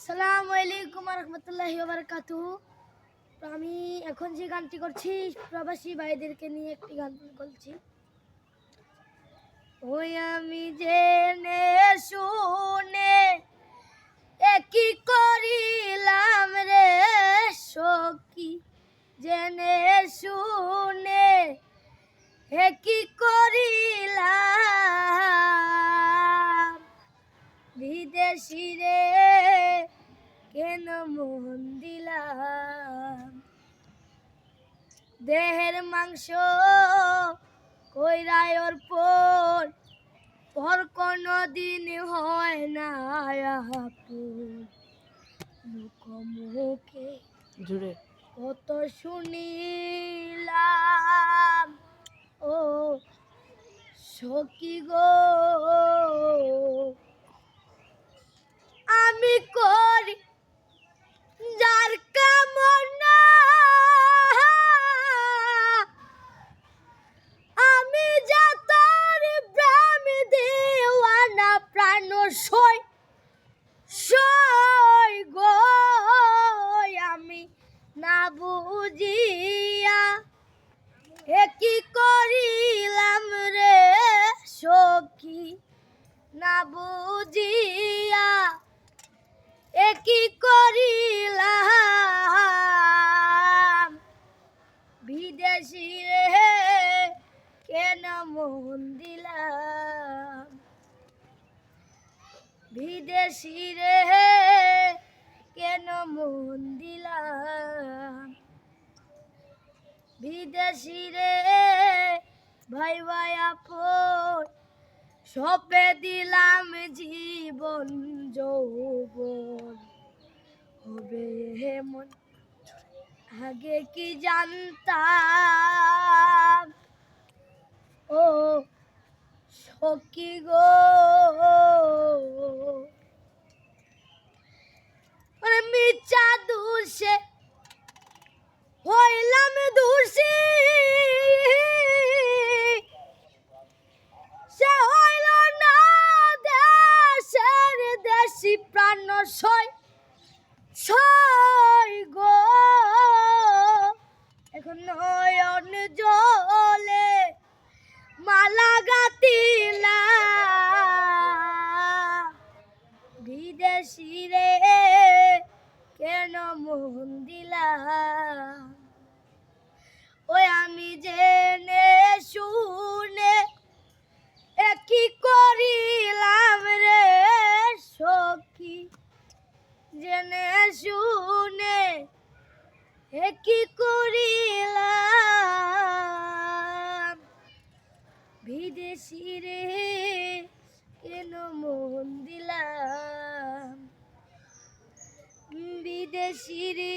আসসালামু আলাইকুম রহমতুল্লাহি বারকাতু আমি এখন যে গানটি করছি, প্রবাসী ভাইদেরকে নিয়ে একটি গান বলছি। ওই আমি জেনে শুনে একই করিলাম রে সখী। জেনে শুনে একই করিলাম মন দেহের মাংস কইরায় অর্পণ। পর কোনো দিন হয় না মুখে জুড়ে। কত শুনিলাম ও সখী গো। সই সই গো আমি না বুঝিয়া। এ কি করিলাম রে সখী? না বুঝিয়া। এ কি করিলাম? বিদেশি রে, কেন মন দিলাম বিদেশি রে, কেন মন দিলাম? বিদেশি রে, ভাই ভাই আপন সপে দিলাম জীবন, যৌবন। হবে মন আগে কি জানতাম? ও সখী গো। দুষে হইলাম দোষী। সে হইল না দেশের দেশি প্রাণ সয় সয় গো। এখন ওই আমি জেনে শুনে একই করিলাম রে সখী। জেনে শুনে একই করিলাম। বিদেশি রে, কেন মন দিলাম? বিদেশি রে